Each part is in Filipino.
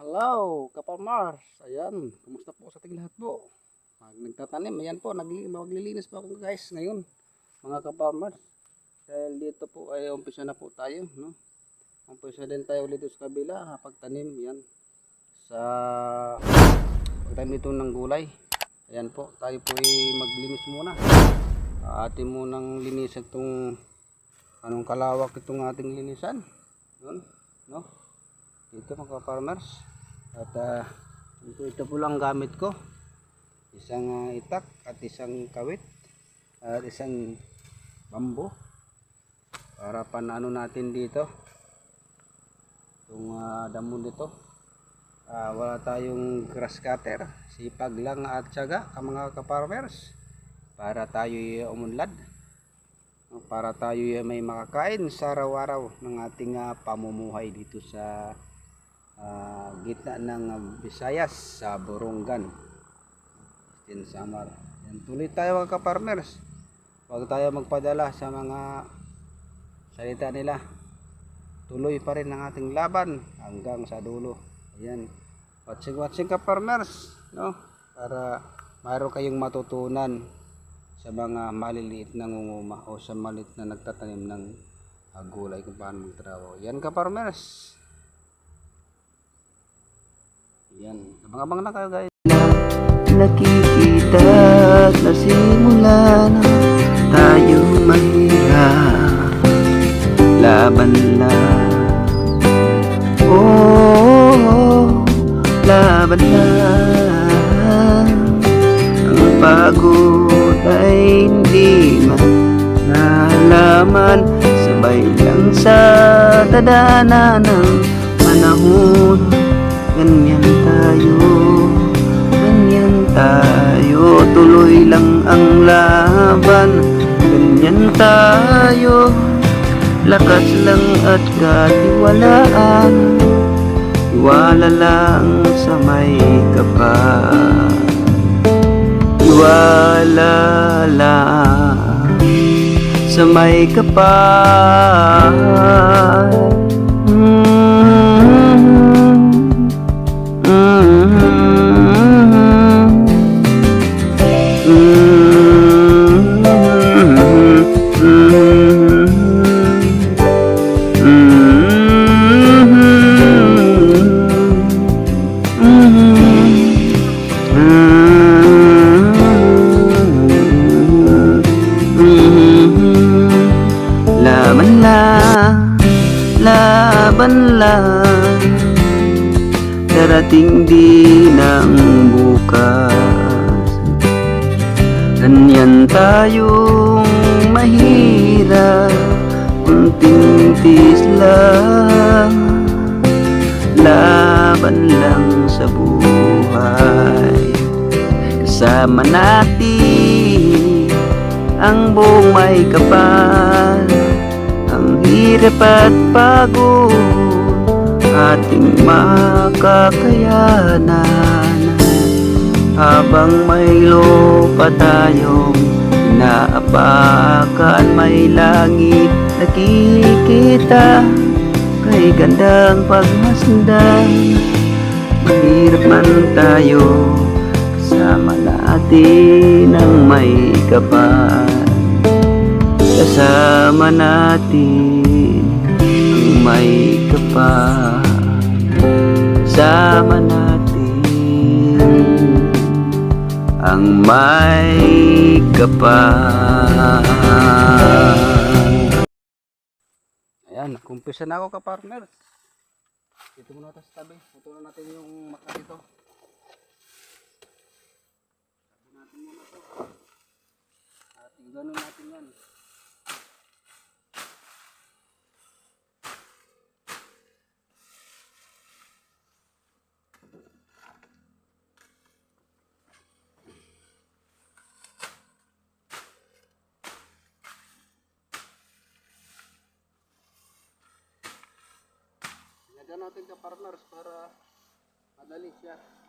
Hello, Kapamars. Ayan, kumusta po sa ating lahat po? Mag nagtatanim, ayan po, maglilinis po ako guys ngayon, mga Kapamars. Dahil dito po ay umpisa na po tayo, no? Umpisa din tayo ulit sa kabila, pagtanim, yan. Sa pagtanim ito ng gulay. Ayan po, tayo po ay maglinis muna. Atin munang linisan itong anong kalawak itong ating linisan. Yun, no? dito mga farmers at ah, ito, ito po lang gamit ko. Isang ah, itak at isang kawit at isang bambo para panano natin dito itong ah, damo dito Ah, wala tayong grass cutter sipag lang at syaga ang mga ka-farmers para tayo umunlad para tayo may makakain sa araw-araw ng ating ah, pamumuhay dito sa ah, gitna ng ah, Visayas sa Borongan. In Samar. Yan, tuloy tayo mga ka-farmers. Huwag tayo magpadala sa mga salita nila. Tuloy pa rin ang ating laban hanggang sa dulo. Ayan. Watching watching ka-farmers. No? Para mayroon kayong matutunan sa mga maliliit na ngunguma o sa maliit na nagtatanim ng ah, gulay kung paano magtrabaho. Yan ka-farmers. Yan. Abang-abang na kayo guys. nakikita at nasimula na tayo mahirap laban lang oh, laban lang ang pagod ay hindi man nalaman sabay lang sa tadhana ng panahon ganyan tayo ganyan tayo. Tuloy lang ang laban ganyan tayo. Lakas lang at katiwalaan Iwala lang sa may kapal. Iwala lang sa may kapal Kasama natin ang buong may kapal. Ang hirap at pagod ating makakayanan. Habang may lupa tayong inaapakan May langit nakikita Kay gandang pagmasdan. Mahirap man tayo Kasama natin ang may kapal Kasama natin ang may kapal Kasama natin ang may kapal Ayan, kumpisa na ako ka-partner. Dito muna tayo sa tabi. Putulan natin yung maka dito. Ganun natin yan. Lagyan natin ka partners para madali siya.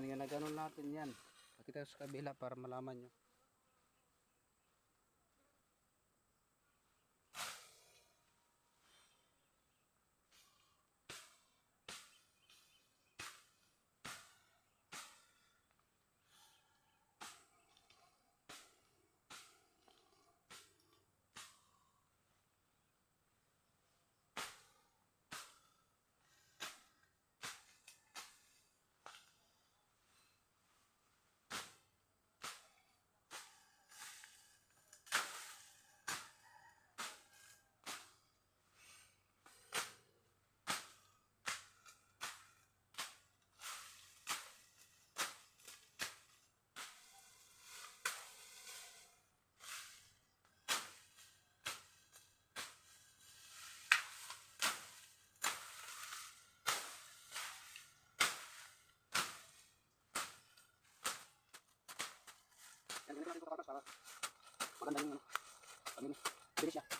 Yan, yan, ganun natin yan. Pakita sa kabila para malaman nyo. Yan, ganito natin ito kapatid para maganda yung ano. Pagin, bilis siya.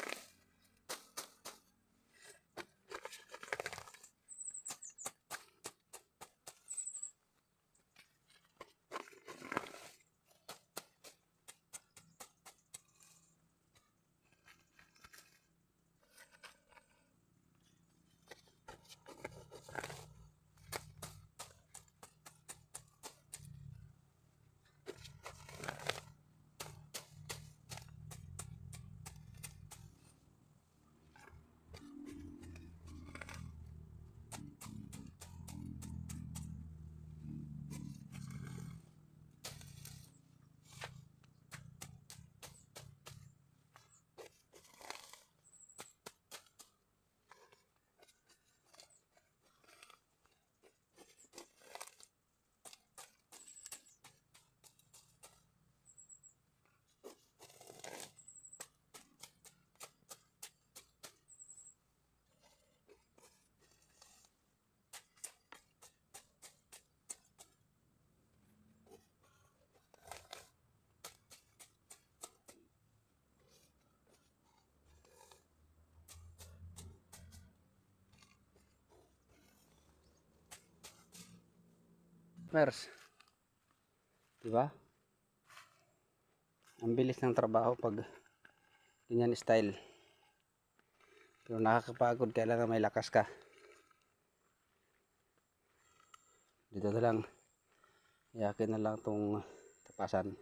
Mers. Diba? Ang bilis ng trabaho pag ganyan style. Pero nakakapagod kailangan may lakas ka. Dito na lang. Iyakin na lang tong tapasan.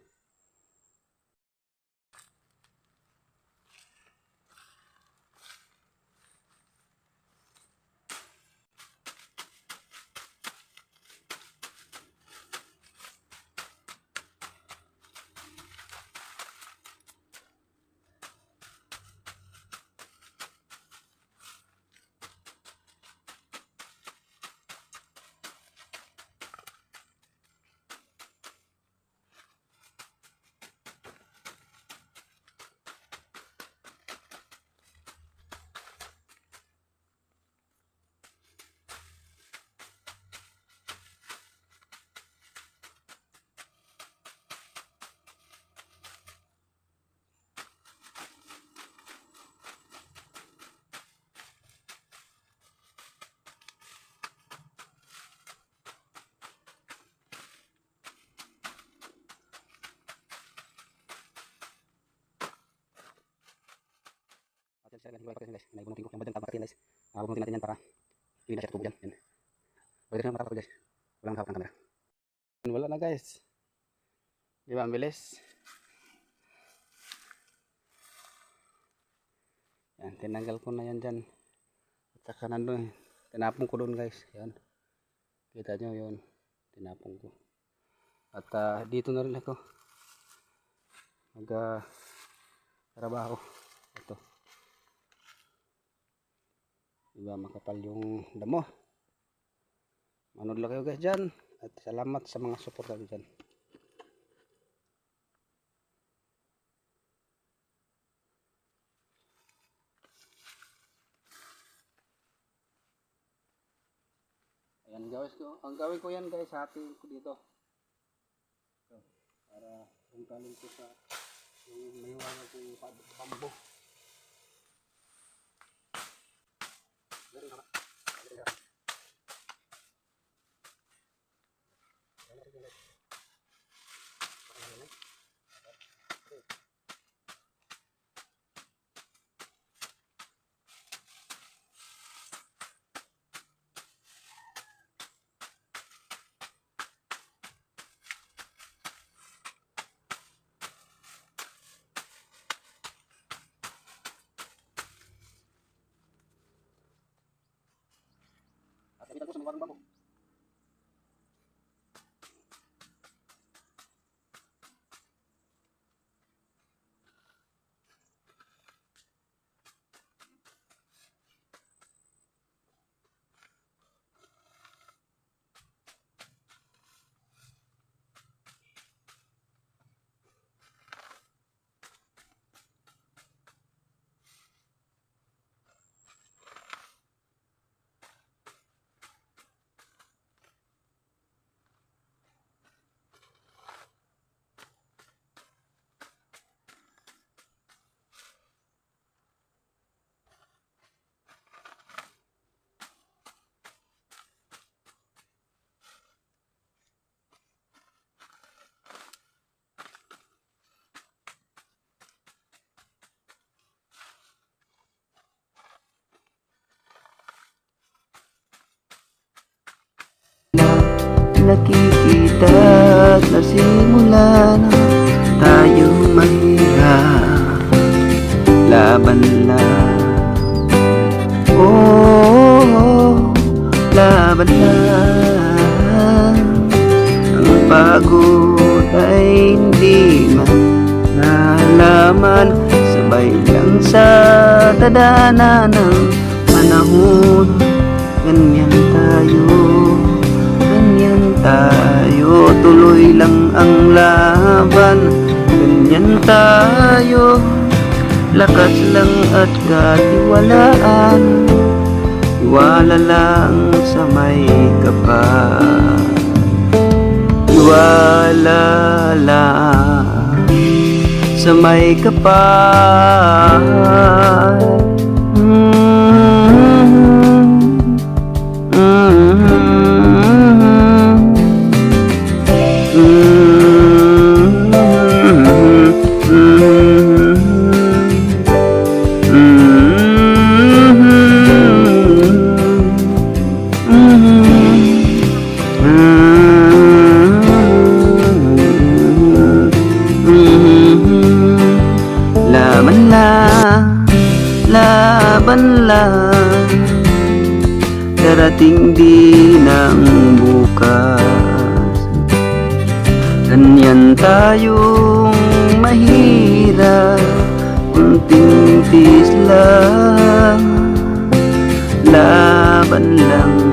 Atin sila ganito guys. Naibunutin ko yung badan tabakin guys. Bunutin natin yan para hindi na siya tutubo dyan. Yan. Pwede rin matapos guys. Walang hawak ng camera. Wala na guys. Di ba ang bilis? Yan, tinanggal ko na yan dyan. At saka nandun, tinapong ko doon guys. Yan. Kita nyo yun. Tinapong ko. At ah, dito na rin ako. Mag ah, trabaho. Ito. Diba makapal yung damo. Manood lang kayo guys dyan. At salamat sa mga suporta nyo dyan. Ayan guys ko. Ang gawin ko yan guys, hatiin ko dito. Para tungkalin ko sa yung may wala kong pab- bambo. Ganun nakikita at nasimula na tayong mahirap laban lang oh, laban lang ang pagod ay hindi man nalaman sabay lang sa tadhana ng panahon. Ganyan tayo tayo tuloy lang ang laban. Ganyan tayo. Lakas lang at katiwalaan. Iwala lang sa may kapal. Iwala lang sa may kapal. Laban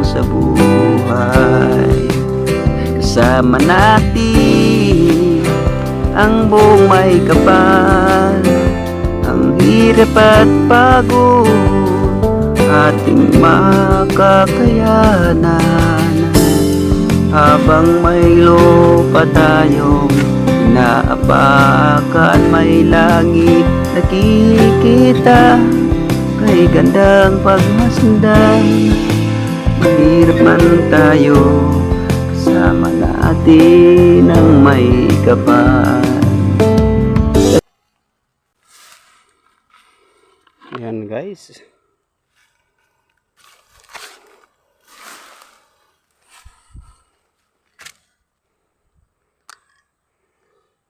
sa buhay. Kasama natin ang buong may kapal. Ang hirap at pagod ating makakayanan. Habang may lupa tayong inaapakan May langit nakikita Kay gandang pagmasdan Mahirap man tayo Kasama natin ang may kapal Ayan guys.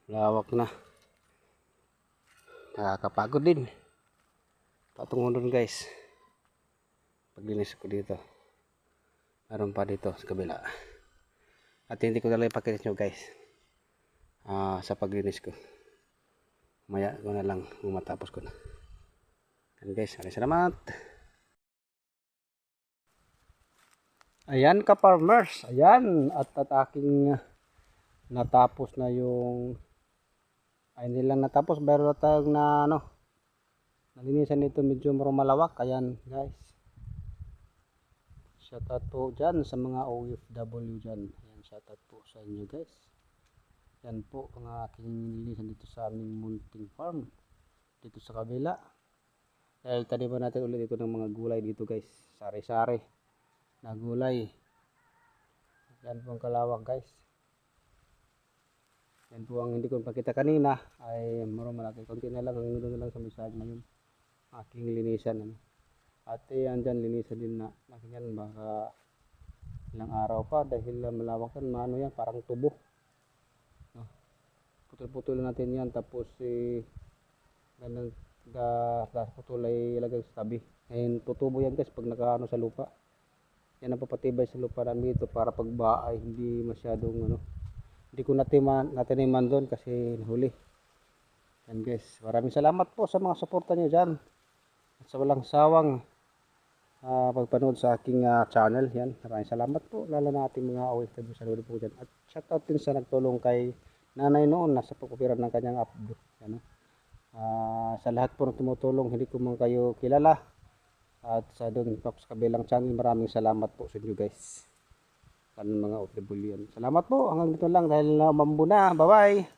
Lawak na. Nakakapagod din. Patungo dun guys. Paglinis ko dito. Meron pa dito sa kabila. At hindi ko talaga ipakilis nyo guys. Ah, sa paglinis ko. Maya ko na lang kung matapos ko na. Yan guys, maraming salamat. Ayan ka farmers, ayan at at aking uh, natapos na yung ay hindi lang natapos pero tayong na ano nalinisan nito medyo malawak ayan guys shout out po dyan sa mga OFW dyan ayan shout out po sa inyo guys yan po ang aking nilinisan dito sa aming munting farm dito sa kabila dahil taniman natin ulit ito ng mga gulay dito guys sari-sari na gulay. Yan po ang kalawak guys. Yan po ang hindi ko pakita kanina ay maro malaki. Konti na lang ang lang sa misag na yun. Aking linisan. Ano. At eh, andyan linisan din na. Laki yan baka ilang araw pa dahil uh, malawak yan. Maano yan parang tubo. No. Putol-putol natin yan tapos eh ganun da, da putol ay ilagay sa tabi. Ngayon tutubo yan guys pag nakaano sa lupa yan ang papatibay sa lupa namin dito para pagba ay hindi masyadong ano hindi ko natiman, nataniman doon kasi nahuli yan guys maraming salamat po sa mga suporta nyo dyan at sa walang sawang ah, pagpanood sa aking ah, channel yan maraming salamat po lalo na ating mga OFW sa loob po dyan at shoutout din sa nagtulong kay nanay noon nasa pagkupiran ng kanyang updo ano Ah, sa lahat po ng tumutulong hindi ko man kayo kilala at sa doon po sa kabilang channel, maraming salamat po sa inyo guys. Kan mga OFW yan. Salamat po. Hanggang dito lang dahil na umambo na. Bye-bye.